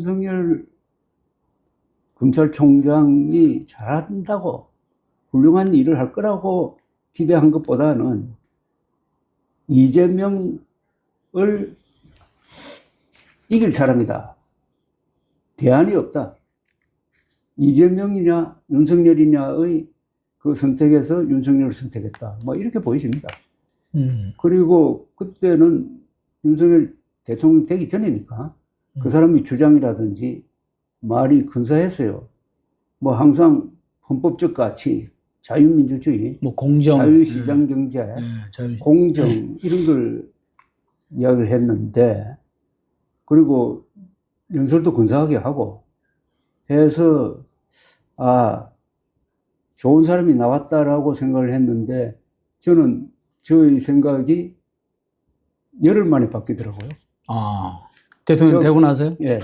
윤석열 검찰총장이 잘한다고 훌륭한 일을 할 거라고 기대한 것보다는 이재명을 이길 사람이다. 대안이 없다. 이재명이냐 윤석열이냐의 그 선택에서 윤석열을 선택했다. 뭐 이렇게 보여집니다. 음. 그리고 그때는 윤석열 대통령 되기 전이니까 그 사람이 주장이라든지 말이 근사했어요. 뭐 항상 헌법적 가치, 자유민주주의, 뭐 공정, 자유시장 경제, 예, 예, 자유, 공정 이런 걸 이야기를 했는데 그리고 연설도 근사하게 하고 해서 아 좋은 사람이 나왔다라고 생각을 했는데 저는 저의 생각이 열흘 만에 바뀌더라고요. 아 대통령 저- 되고 나서요? 예. 예.